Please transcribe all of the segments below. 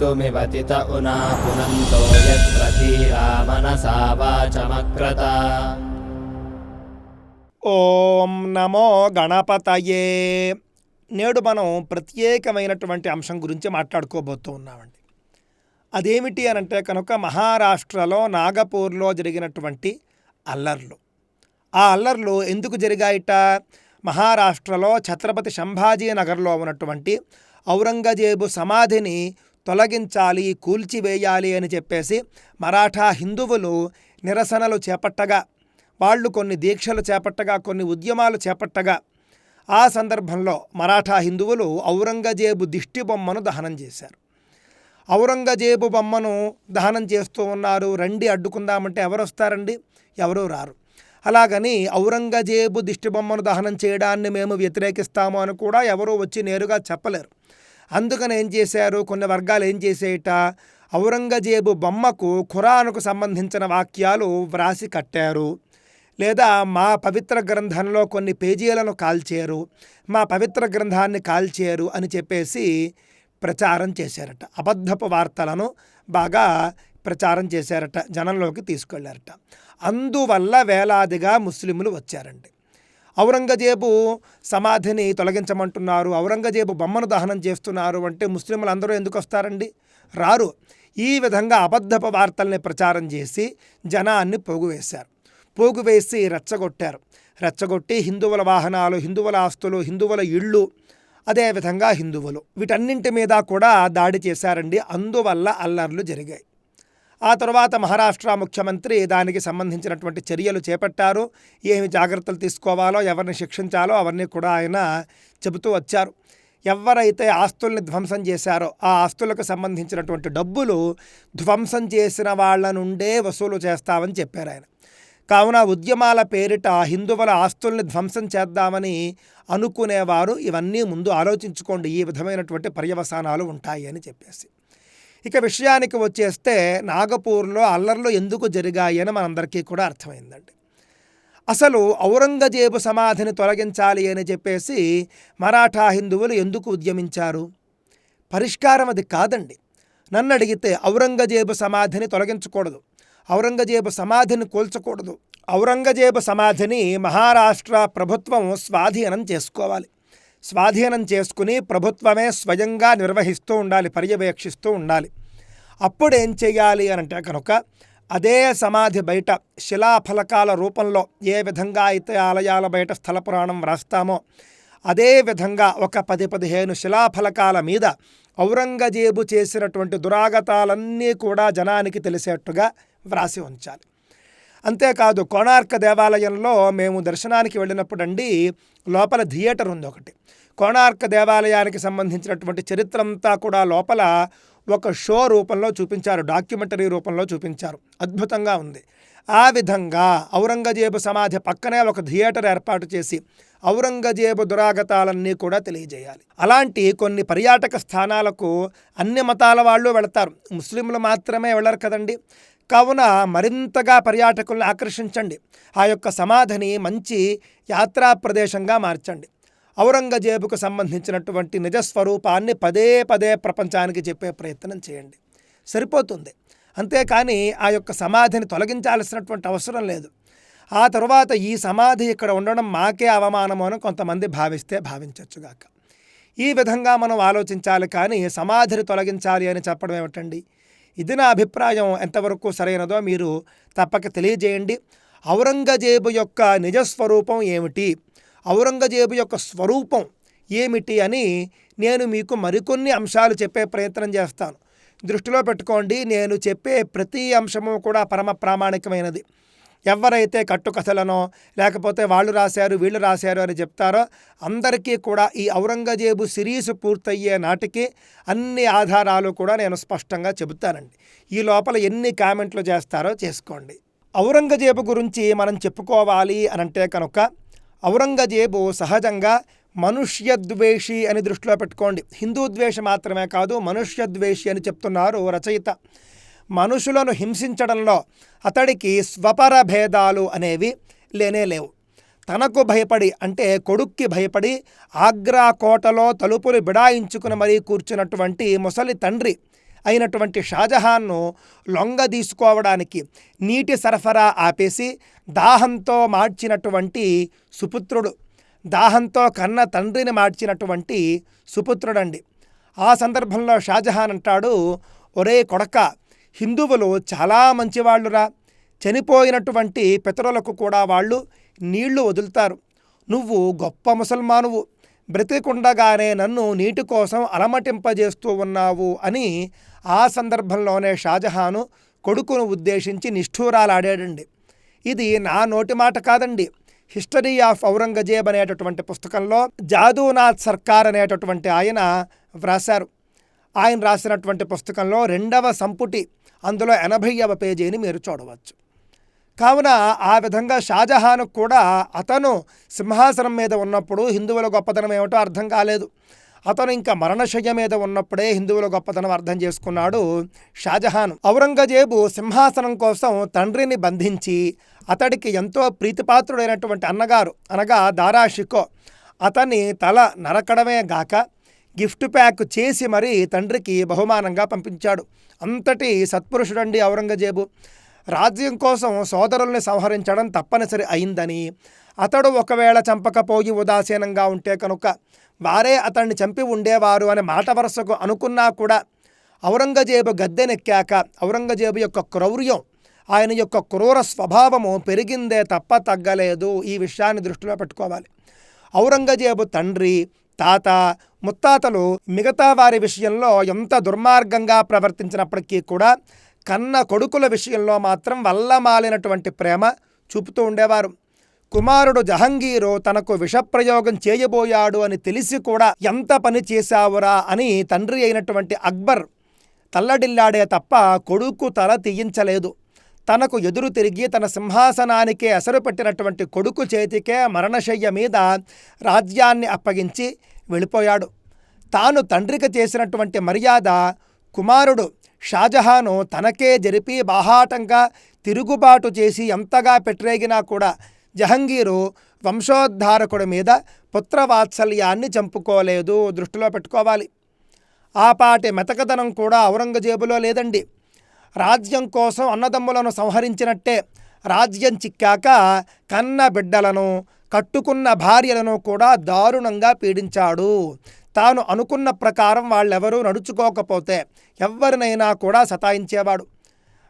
मृत्युमिवतित उना पुनन्तो यत्र धीरा मनसा वाचमक्रत ఓం నమో గణపతయే నేడు మనం ప్రత్యేకమైనటువంటి అంశం గురించి మాట్లాడుకోబోతూ ఉన్నామండి అదేమిటి అని అంటే కనుక మహారాష్ట్రలో నాగపూర్లో జరిగినటువంటి అల్లర్లు ఆ అల్లర్లు ఎందుకు జరిగాయిట మహారాష్ట్రలో ఛత్రపతి సంభాజీ నగర్లో ఉన్నటువంటి ఔరంగజేబు సమాధిని తొలగించాలి కూల్చివేయాలి అని చెప్పేసి మరాఠా హిందువులు నిరసనలు చేపట్టగా వాళ్ళు కొన్ని దీక్షలు చేపట్టగా కొన్ని ఉద్యమాలు చేపట్టగా ఆ సందర్భంలో మరాఠా హిందువులు ఔరంగజేబు దిష్టి బొమ్మను దహనం చేశారు. ఔరంగజేబు బొమ్మను దహనం చేస్తూ ఉన్నారు. రండి అడ్డుకుందామంటే ఎవరు వస్తారండి ఎవరూ రారు. అలాగని ఔరంగజేబు దిష్టి బొమ్మను దహనం చేయడాన్ని మేము వ్యతిరేకిస్తాము అని కూడా ఎవరూ వచ్చి నేరుగా చెప్పలేరు. అందుకని ఏం చేశారు? కొన్ని వర్గాలు ఏం చేసేయట ఔరంగజేబు బొమ్మకు ఖురాన్కు సంబంధించిన వాక్యాలు వ్రాసి కట్టారు. లేదా మా పవిత్ర గ్రంథంలో కొన్ని పేజీలను కాల్చారు. మా పవిత్ర గ్రంథాన్ని కాల్చారు అని చెప్పేసి ప్రచారం చేశారట. అబద్ధపు వార్తలను బాగా ప్రచారం చేశారట. జనంలోకి తీసుకెళ్ళారట. అందువల్ల వేలాదిగా ముస్లింలు వచ్చారండి. ఔరంగజేబు సమాధిని తొలగించమంటున్నారు. ఔరంగజేబు బొమ్మను దహనం చేస్తున్నారు అంటే ముస్లింలు అందరూ ఎందుకు వస్తారండి రారు. ఈ విధంగా అబద్ధపు వార్తల్ని ప్రచారం చేసి జనాన్ని పోగువేశారు. పోగువేసి రెచ్చగొట్టారు. రెచ్చగొట్టి హిందువుల వాహనాలు హిందువుల ఆస్తులు హిందువుల ఇళ్ళు అదేవిధంగా హిందువులు. వీటన్నింటి మీద కూడా దాడి చేశారండి. అందువల్ల అల్లర్లు జరిగాయి. ఆ తర్వాత మహారాష్ట్ర ముఖ్యమంత్రి దానికి సంబంధించినటువంటి చర్యలు చేపట్టారు. ఏమి జాగ్రత్తలు తీసుకోవాలో ఎవరిని శిక్షించాలో అవన్నీ కూడా ఆయన చెబుతూ వచ్చారు. ఎవరైతే ఆస్తుల్ని ధ్వంసం చేశారో ఆ ఆస్తులకు సంబంధించినటువంటి డబ్బులు ధ్వంసం చేసిన వాళ్ళ నుండే వసూలు చేస్తామని చెప్పారు ఆయన. కావున ఉద్యమాల పేరిట హిందువుల ఆస్తుల్ని ధ్వంసం చేద్దామని అనుకునేవారు. ఇవన్నీ ముందు ఆలోచించుకోండి. ఈ విధమైనటువంటి పర్యవసానాలు ఉంటాయి అని చెప్పేసి. ఇక విషయానికి వచ్చేస్తే నాగపూర్లో అల్లర్లు ఎందుకు జరిగాయని మనందరికీ కూడా అర్థమైందండి. అసలు ఔరంగజేబు సమాధిని తొలగించాలి అని చెప్పేసి మరాఠా హిందువులు ఎందుకు ఉద్యమించారు? పరిష్కారం అది కాదండి. నన్ను అడిగితే ఔరంగజేబు సమాధిని తొలగించకూడదు ఔరంగజేబు సమాధిని కూల్చకూడదు ఔరంగజేబు సమాధిని మహారాష్ట్ర ప్రభుత్వం స్వాధీనం చేసుకోవాలి. స్వాధీనం చేసుకుని ప్రభుత్వమే స్వయంగా నిర్వహిస్తూ ఉండాలి పర్యవేక్షిస్తూ ఉండాలి. అప్పుడు ఏం చేయాలి అని అంటే కనుక అదే సమాధి బయట శిలాఫలకాల రూపంలో ఏ విధంగా అయితే ఆలయాల బయట స్థల పురాణం వ్రాస్తామో అదే విధంగా ఒక పది పదిహేను శిలాఫలకాల మీద ఔరంగజేబు చేసినటువంటి దురాగతాలన్నీ కూడా జనానికి తెలిసేట్టుగా వ్రాసి ఉంచాలి. అంతేకాదు కోణార్క దేవాలయంలో మేము దర్శనానికి వెళ్ళినప్పుడండి లోపల థియేటర్ ఉంది ఒకటి. కోణార్క దేవాలయానికి సంబంధించినటువంటి చరిత్ర అంతా కూడా లోపల ఒక షో రూపంలో చూపించారు డాక్యుమెంటరీ రూపంలో చూపించారు. అద్భుతంగా ఉంది. ఆ విధంగా ఔరంగజేబు సమాధి పక్కనే ఒక థియేటర్ ఏర్పాటు చేసి ఔరంగజేబు దురాగతాలన్నీ కూడా తెలియజేయాలి. అలాంటి కొన్ని పర్యాటక స్థానాలకు అన్ని మతాల వాళ్ళు వెళతారు. ముస్లింలు మాత్రమే వెళ్ళరు కదండి. కావున మరింతగా పర్యాటకులను ఆకర్షించండి. ఆ యొక్క సమాధిని మంచి యాత్రా ప్రదేశంగా మార్చండి. ఔరంగజేబుకు సంబంధించినటువంటి నిజస్వరూపాన్ని పదే పదే ప్రపంచానికి చెప్పే ప్రయత్నం చేయండి. సరిపోతుంది. అంతేకాని ఆ యొక్క సమాధిని తొలగించాల్సినటువంటి అవసరం లేదు. ఆ తర్వాత ఈ సమాధి ఇక్కడ ఉండడం మాకే అవమానము అని కొంతమంది భావిస్తే భావించవచ్చుగాక ఈ విధంగా మనం ఆలోచించాలి కానీ సమాధిని తొలగించాలి అని చెప్పడం ఏమిటండి? ఇది నా అభిప్రాయం ఎంతవరకు సరైనదో మీరు తప్పక తెలియజేయండి. ఔరంగజేబు యొక్క నిజస్వరూపం ఏమిటి? ఔరంగజేబు యొక్క స్వరూపం ఏమిటి అని నేను మీకు మరికొన్ని అంశాలు చెప్పే ప్రయత్నం చేస్తాను. దృష్టిలో పెట్టుకోండి నేను చెప్పే ప్రతి అంశము కూడా పరమ ప్రామాణికమైనది. ఎవరైతే కట్టుకథలనో లేకపోతే వాళ్ళు రాశారు వీళ్ళు రాశారు అని చెప్తారో అందరికీ కూడా ఈ ఔరంగజేబు సిరీస్ పూర్తయ్యే నాటికి అన్ని ఆధారాలు కూడా నేను స్పష్టంగా చెబుతానండి. ఈ లోపల ఎన్ని కామెంట్లు చేస్తారో చేసుకోండి. ఔరంగజేబు గురించి మనం చెప్పుకోవాలి అనంటే కనుక ఔరంగజేబు సహజంగా మనుష్యద్వేషి అని దృష్టిలో పెట్టుకోండి. హిందూ ద్వేష మాత్రమే కాదు మనుష్యద్వేషి అని చెప్తున్నారు రచయిత. మనుషులను హింసించడంలో అతడికి స్వపర భేదాలు అనేవి లేనే లేవు. తనకు భయపడి అంటే కొడుక్కి భయపడి ఆగ్రా కోటలో తలుపులు బిడాయించుకుని మరీ కూర్చున్నటువంటి ముసలి తండ్రి అయినటువంటి షాజహాన్ను లొంగ తీసుకోవడానికి నీటి సరఫరా ఆపేసి దాహంతో మార్చినటువంటి సుపుత్రుడు దాహంతో కన్న తండ్రిని మార్చినటువంటి సుపుత్రుడండి. ఆ సందర్భంలో షాజహాన్ అంటాడు ఒరే కొడక హిందువులు చాలా మంచివాళ్ళురా. చనిపోయినటువంటి పితరులకు కూడా వాళ్ళు నీళ్ళు వదులుతారు. నువ్వు గొప్ప ముసల్మానువు. బ్రతికుండగానే నన్ను నీటి కోసం అలమటింపజేస్తూ ఉన్నావు అని ఆ సందర్భంలోనే షాజహాను కొడుకును ఉద్దేశించి నిష్ఠూరాలాడాడండి. ఇది నా నోటి మాట కాదండి. హిస్టరీ ఆఫ్ ఔరంగజేబ్ అనేటటువంటి పుస్తకంలో జాదూనాథ్ సర్కార్ అనేటటువంటి ఆయన వ్రాశారు. ఆయన రాసినటువంటి పుస్తకంలో రెండవ సంపుటి అందులో ఎనభైవ పేజీని మీరు చూడవచ్చు. కావున ఆ విధంగా షాజహాన్ కూడా అతను సింహాసనం మీద ఉన్నప్పుడు హిందువుల గొప్పతనం ఏమిటో అర్థం కాలేదు. అతను ఇంకా మరణశయ్య మీద ఉన్నప్పుడే హిందువుల గొప్పతనం అర్థం చేసుకున్నాడు షాజహాన్. ఔరంగజేబు సింహాసనం కోసం తండ్రిని బంధించి అతడికి ఎంతో ప్రీతిపాత్రుడైనటువంటి అన్నగారు అనగా దారాషికో అతని తల నరకడమే గాక గిఫ్ట్ ప్యాక్ చేసి మరీ తండ్రికి బహుమానంగా పంపించాడు. అంతటి సత్పురుషుడండి ఔరంగజేబు. రాజ్యం కోసం సోదరుల్ని సంహరించడం తప్పనిసరి అయిందని అతడు ఒకవేళ చంపకపోయి ఉదాసీనంగా ఉంటే కనుక వారే అతన్ని చంపి ఉండేవారు అనే మాట వరుసకు అనుకున్నా కూడా ఔరంగజేబు గద్దెనెక్కాక ఔరంగజేబు యొక్క క్రౌర్యం ఆయన యొక్క క్రూర స్వభావము పెరిగిందే తప్ప తగ్గలేదు. ఈ విషయాన్ని దృష్టిలో పెట్టుకోవాలి. ఔరంగజేబు తండ్రి తాత ముత్తాతలు మిగతా వారి విషయంలో ఎంత దుర్మార్గంగా ప్రవర్తించినప్పటికీ కూడా కన్న కొడుకుల విషయంలో మాత్రం వల్లమాలినటువంటి ప్రేమ చూపుతూ ఉండేవారు. కుమారుడు జహంగీరు తనకు విషప్రయోగం చేయబోయాడు అని తెలిసి కూడా ఎంత పని చేశావురా అని తండ్రి అయినటువంటి అక్బర్ తల్లడిల్లాడే తప్ప కొడుకు తల తీయించలేదు. తనకు ఎదురు తిరిగి తన సింహాసనానికే అసరు పెట్టినటువంటి కొడుకు చేతికే మరణశయ్య మీద రాజ్యాన్ని అప్పగించి వెళ్ళిపోయాడు. తాను తండ్రికి చేసినటువంటి మర్యాద కుమారుడు షాజహాను తనకే జరిపి బాహాటంగా తిరుగుబాటు చేసి ఎంతగా పెట్టరేగినా కూడా జహంగీరు వంశోద్ధారకుడి మీద పుత్రవాత్సల్యాన్ని చంపుకోలేదు. దృష్టిలో పెట్టుకోవాలి. ఆ పాటి మెతకదనం కూడా ఔరంగజేబులో లేదండి. రాజ్యం కోసం అన్నదమ్ములను సంహరించినట్టే రాజ్యం చిక్కాక కన్న బిడ్డలను కట్టుకున్న భార్యలను కూడా దారుణంగా పీడించాడు. తాను అనుకున్న ప్రకారం వాళ్ళెవరూ నడుచుకోకపోతే ఎవరినైనా కూడా సతాయించేవాడు.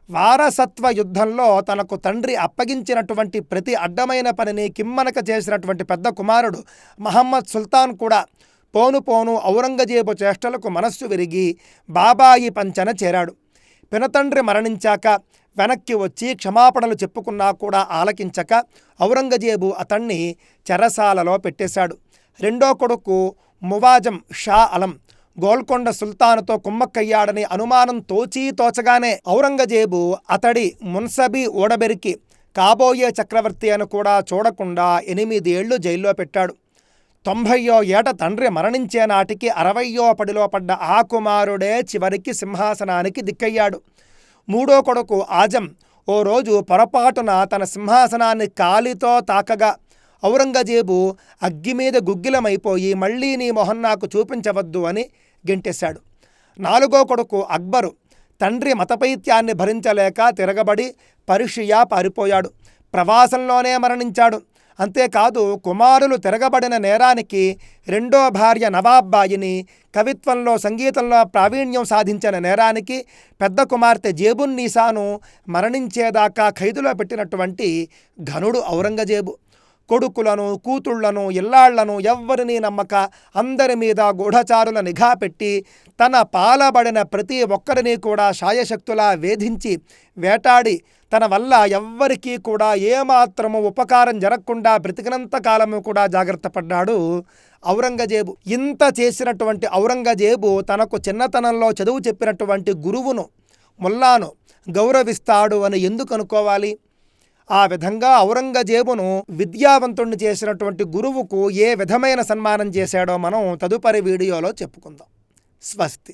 వారసత్వ యుద్ధంలో తనకు తండ్రి అప్పగించినటువంటి ప్రతి అడ్డమైన పనిని కిమ్మనక చేసినటువంటి పెద్ద కుమారుడు మహమ్మద్ సుల్తాన్ కూడా పోను పోను ఔరంగజేబు చేష్టలకు మనస్సు విరిగి బాబాయి పంచన చేరాడు. పినతండ్రి మరణించాక వెనక్కి వచ్చి క్షమాపణలు చెప్పుకున్నా కూడా ఆలకించక ఔరంగజేబు అతన్ని చెరసాలలో పెట్టేశాడు. రెండో కొడుకు మువాజం షా అలం గోల్కొండ సుల్తానుతో కుమ్మక్కయ్యాడని అనుమానం తోచీ తోచగానే ఔరంగజేబు అతడి మున్సబీ ఓడబెరికి కాబోయే చక్రవర్తి అని కూడా చూడకుండా ఎనిమిదేళ్ళు జైల్లో పెట్టాడు. తొంభయో ఏట తండ్రి మరణించే నాటికి అరవయ్యో పడిలో పడ్డ ఆ కుమారుడే చివరికి సింహాసనానికి దిక్కయ్యాడు. మూడో కొడుకు ఆజం ఓ రోజు పొరపాటున తన సింహాసనాన్ని కాలితో తాకగా ఔరంగజేబు అగ్గి మీద గుగ్గిలమైపోయి మళ్ళీ నీ మొహం నాకు చూపించవద్దు అని గెంటేశాడు. నాలుగో కొడుకు అక్బరు తండ్రి మతపైత్యాన్ని భరించలేక తిరగబడి పరిషియా పారిపోయాడు. ప్రవాసంలోనే మరణించాడు. అంతేకాదు కుమారులు తిరగబడిన నేరానికి రెండో భార్య నవాబ్బాయిని కవిత్వంలో సంగీతంలో ప్రావీణ్యం సాధించిన నేరానికి పెద్ద కుమార్తె జేబున్నీసాను మరణించేదాకా ఖైదులో పెట్టినటువంటి ఘనుడు ఔరంగజేబు. కొడుకులను కూతుళ్ళను ఇల్లాళ్ళను ఎవ్వరినీ నమ్మక అందరి మీద గూఢచారుల నిఘా పెట్టి తన పాలబడిన ప్రతి ఒక్కరిని కూడా శాయశక్తులా వేధించి వేటాడి తన వల్ల ఎవ్వరికీ కూడా ఏమాత్రము ఉపకారం జరగకుండా బ్రతికినంత కాలము కూడా జాగ్రత్త పడ్డాడు. ఔరంగజేబు ఇంత చేసినటువంటి ఔరంగజేబు తనకు చిన్నతనంలో చదువు చెప్పినటువంటి గురువును ముల్లాను గౌరవిస్తాడు అని ఎందుకు అనుకోవాలి? ఆ విధంగా ఔరంగజేబును విద్యావంతుణ్ణి చేసినటువంటి గురువుకు ఏ విధమైన సన్మానం చేశాడో మనం తదుపరి వీడియోలో చెప్పుకుందాం. స్వస్తి.